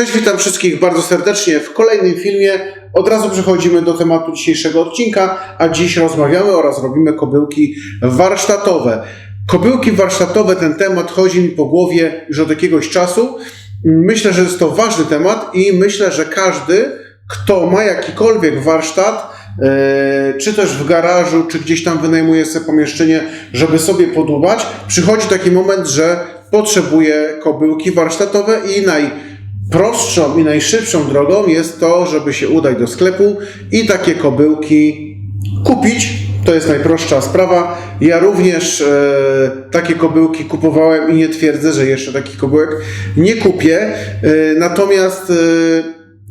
Cześć, witam wszystkich bardzo serdecznie w kolejnym filmie. Od razu przechodzimy do tematu dzisiejszego odcinka, a dziś rozmawiamy oraz robimy kobyłki warsztatowe. Kobyłki warsztatowe, ten temat chodzi mi po głowie już od jakiegoś czasu. Myślę, że jest to ważny temat i myślę, że każdy, kto ma jakikolwiek warsztat, e, czy też w garażu, czy gdzieś tam wynajmuje sobie pomieszczenie, żeby sobie podłubać, przychodzi taki moment, że potrzebuje kobyłki warsztatowe i najprostszą i najszybszą drogą jest to, żeby się udać do sklepu i takie kobyłki kupić. To jest najprostsza sprawa. Ja również e, takie kobyłki kupowałem i nie twierdzę, że jeszcze takich kobyłek nie kupię. E, natomiast e,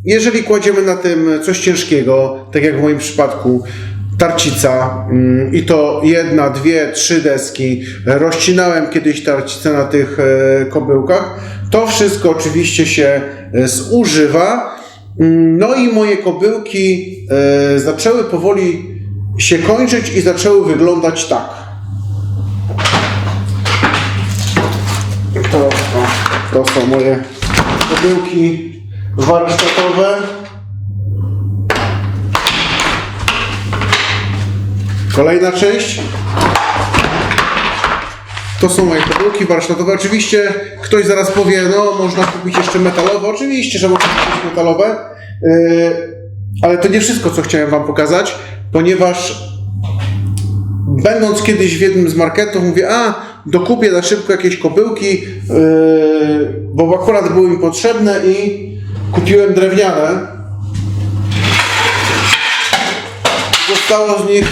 jeżeli kładziemy na tym coś ciężkiego, tak jak w moim przypadku, tarcica mm, i to jedna, dwie, trzy deski. Rozcinałem kiedyś tarcicę na tych e, kobyłkach. To wszystko oczywiście się e, zużywa. Mm, No i moje kobyłki e, zaczęły powoli się kończyć i zaczęły wyglądać tak. To, to są moje kobyłki warsztatowe. Kolejna część. To są moje kobyłki warsztatowe. Oczywiście ktoś zaraz powie, no można kupić jeszcze metalowe. Oczywiście, że można kupić metalowe. Yy, ale to nie wszystko, co chciałem Wam pokazać, ponieważ będąc kiedyś w jednym z marketów, mówię, a dokupię na szybko jakieś kobyłki, yy, bo akurat były mi potrzebne i kupiłem drewniane. Zostało z nich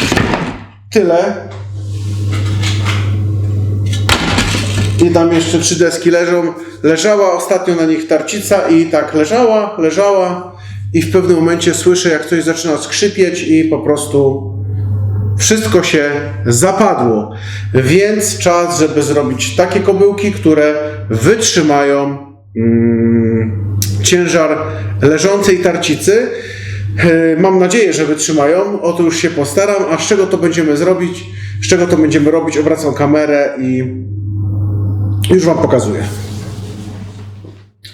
tyle. I tam jeszcze trzy deski leżą. Leżała ostatnio na nich tarcica i tak leżała, leżała i w pewnym momencie słyszę, jak coś zaczyna skrzypieć i po prostu wszystko się zapadło. Więc czas, żeby zrobić takie kobyłki, które wytrzymają mm, ciężar leżącej tarcicy. E, Mam nadzieję, że wytrzymają. O to już się postaram. A z czego to będziemy zrobić? Z czego to będziemy robić? Obracam kamerę i już Wam pokazuję.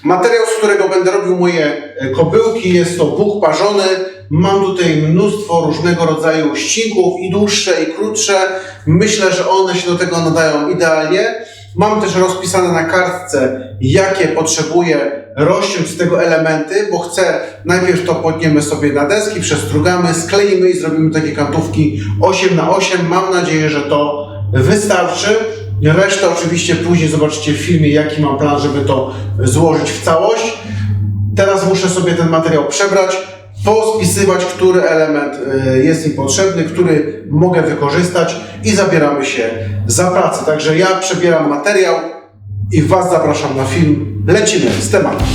Materiał, z którego będę robił moje e, kobyłki, jest to bóg parzony. Mam tutaj mnóstwo różnego rodzaju ścinków i dłuższe i krótsze. Myślę, że one się do tego nadają idealnie. Mam też rozpisane na kartce, jakie potrzebuję rozciąć z tego elementy, bo chcę najpierw to podniemy sobie na deski, przestrugamy, skleimy i zrobimy takie kantówki 8 na 8 Mam nadzieję, że to wystarczy. Resztę oczywiście później zobaczycie w filmie, jaki mam plan, żeby to złożyć w całość. Teraz muszę sobie ten materiał przebrać, pospisywać, który element y, jest mi potrzebny, który mogę wykorzystać i zabieramy się za pracę. Także ja przebieram materiał i Was zapraszam na film. Lecimy z tematem.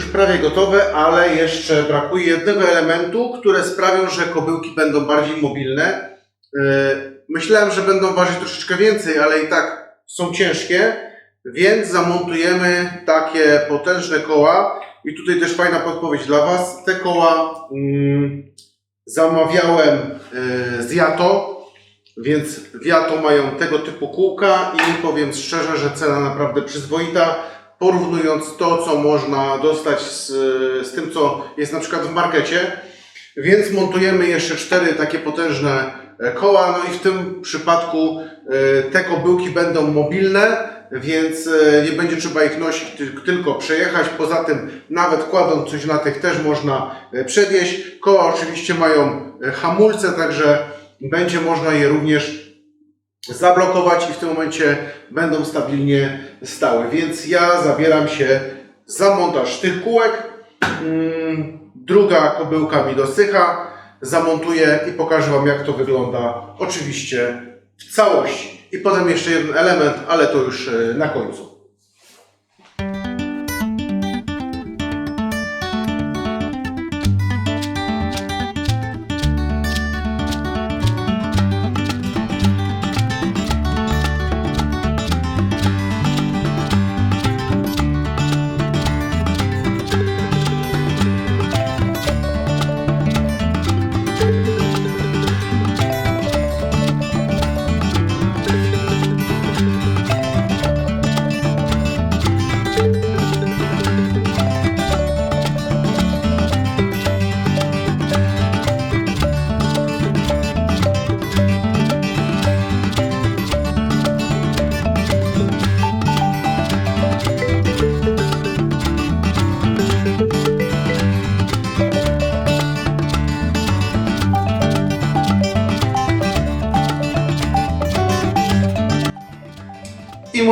Już prawie gotowe, ale jeszcze brakuje jednego elementu, które sprawią, że kobyłki będą bardziej mobilne. Yy, Myślałem, że będą ważyć troszeczkę więcej, ale i tak są ciężkie, więc zamontujemy takie potężne koła. I tutaj też fajna podpowiedź dla Was. Te koła mm, zamawiałem yy, z Jato, więc w Jato mają tego typu kółka i powiem szczerze, że cena naprawdę przyzwoita porównując to, co można dostać z, z tym, co jest na przykład w markecie. Więc montujemy jeszcze cztery takie potężne e, koła, no i w tym przypadku e, te kobyłki będą mobilne, więc e, nie będzie trzeba ich nosić, ty- tylko przejechać. Poza tym nawet kładąc coś na tych też można przewieźć. Koła oczywiście mają hamulce, także będzie można je również zablokować i w tym momencie będą stabilnie stały. Więc ja zabieram się za montaż tych kółek. Mm, Druga kobyłka mi dosycha. Zamontuję i pokażę Wam jak to wygląda. Oczywiście w całości. I potem jeszcze jeden element, ale to już e, na końcu.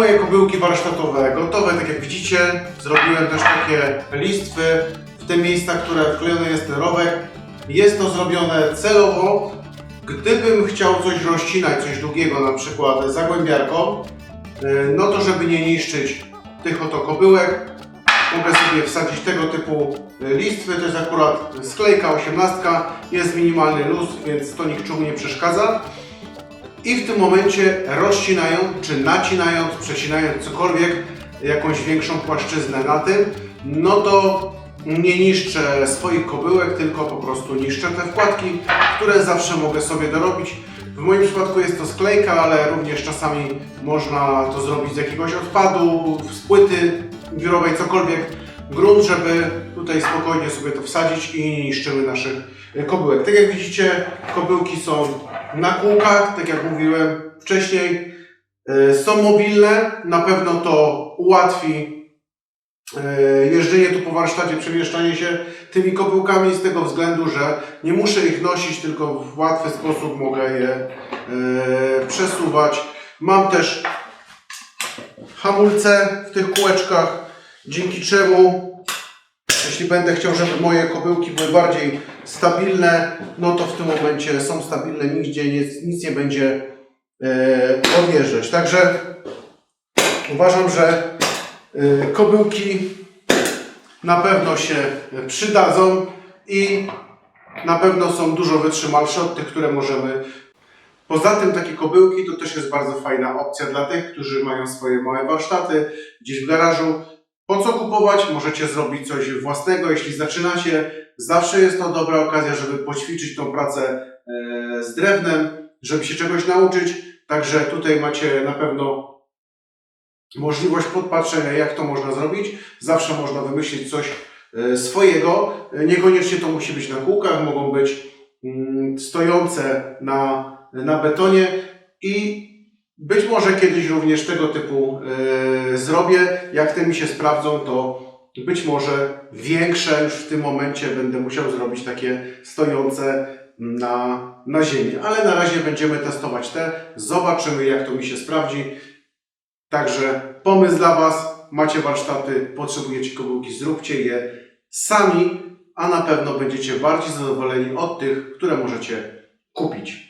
Moje kobyłki warsztatowe gotowe, tak jak widzicie. Zrobiłem też takie listwy w te miejsca, które wklejony jest ten rowek. Jest to zrobione celowo. Gdybym chciał coś rozcinać, coś długiego, na przykład zagłębiarką, y, no to żeby nie niszczyć tych oto kobyłek, mogę sobie wsadzić tego typu y, listwy. To jest akurat sklejka 18, jest minimalny luz, więc to niczemu nie przeszkadza. I w tym momencie rozcinając, czy nacinając, przecinając cokolwiek, jakąś większą płaszczyznę na tym, no to nie niszczę swoich kobyłek, tylko po prostu niszczę te wkładki, które zawsze mogę sobie dorobić. W moim przypadku jest to sklejka, ale również czasami można to zrobić z jakiegoś odpadu, z płyty biurowej, cokolwiek. Grunt, żeby tutaj spokojnie sobie to wsadzić i nie niszczymy naszych kobyłek. Tak jak widzicie, kobyłki są na kółkach, tak jak mówiłem wcześniej. E, Są mobilne, na pewno to ułatwi e, jeżdżenie tu po warsztacie, przemieszczanie się tymi kobyłkami z tego względu, że nie muszę ich nosić, tylko w łatwy sposób mogę je e, przesuwać. Mam też hamulce w tych kółeczkach, dzięki czemu jeśli będę chciał, żeby moje kobyłki były bardziej stabilne, no to w tym momencie są stabilne, nigdzie nic, nic nie będzie e, odjeżdżać. Także uważam, że e, kobyłki na pewno się przydadzą i na pewno są dużo wytrzymalsze od tych, które możemy. Poza tym takie kobyłki to też jest bardzo fajna opcja dla tych, którzy mają swoje małe warsztaty gdzieś w garażu. Po co kupować? Możecie zrobić coś własnego, jeśli zaczynacie. Zawsze jest to dobra okazja, żeby poćwiczyć tą pracę e, z drewnem, żeby się czegoś nauczyć. Także tutaj macie na pewno możliwość podpatrzenia, jak to można zrobić. Zawsze można wymyślić coś e, swojego. E, Niekoniecznie to musi być na kółkach, mogą być mm, stojące na, na betonie i być może kiedyś również tego typu e, zrobię. Jak te mi się sprawdzą, to być może większe już w tym momencie będę musiał zrobić takie stojące na, na ziemi. Ale na razie będziemy testować te. Zobaczymy, jak to mi się sprawdzi. Także pomysł dla Was. Macie warsztaty, potrzebujecie kobyłki, zróbcie je sami, a na pewno będziecie bardziej zadowoleni od tych, które możecie kupić.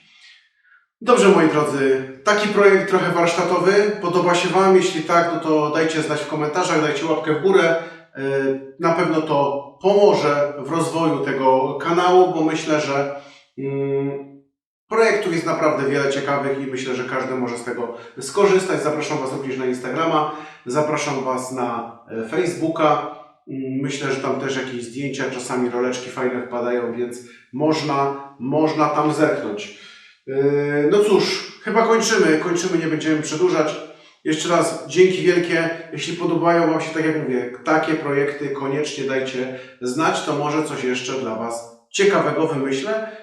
Dobrze, moi drodzy, taki projekt trochę warsztatowy. Podoba się Wam? Jeśli tak, no to dajcie znać w komentarzach, dajcie łapkę w górę. Y, Na pewno to pomoże w rozwoju tego kanału, bo myślę, że mm, projektów jest naprawdę wiele ciekawych i myślę, że każdy może z tego skorzystać. Zapraszam Was również na Instagrama, zapraszam Was na e, Facebooka. Mm, Myślę, że tam też jakieś zdjęcia, czasami roleczki fajne wpadają, więc można, można tam zerknąć. Yy, No cóż, chyba kończymy, kończymy, nie będziemy przedłużać. Jeszcze raz dzięki wielkie. Jeśli podobają Wam się, tak jak mówię, takie projekty, koniecznie dajcie znać, to może coś jeszcze dla Was ciekawego wymyślę.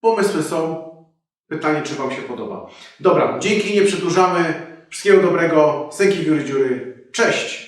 Pomysły są. Pytanie, czy Wam się podoba. Dobra, dzięki, nie przedłużamy. Wszystkiego dobrego. Sęki wióry dziury. Cześć!